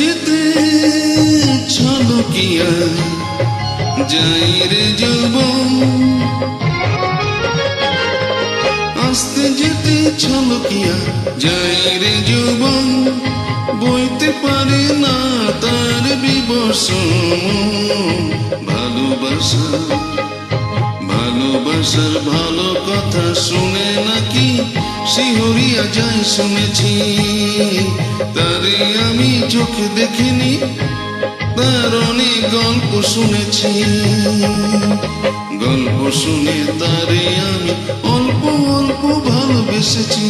যেতে ছলকিয়া যাই রে আসতে যেতে ছলকিয়া বইতে পারে না তার বিবস ভালোবাসা, ভালোবাসার ভালো কথা শুনে নাকি শিহরিয়া যাই শুনেছি তারে আমি চোখে দেখিনি তার অনেক গল্প শুনেছি গল্প শুনে তারে আমি অল্প অল্প ভালোবেসেছি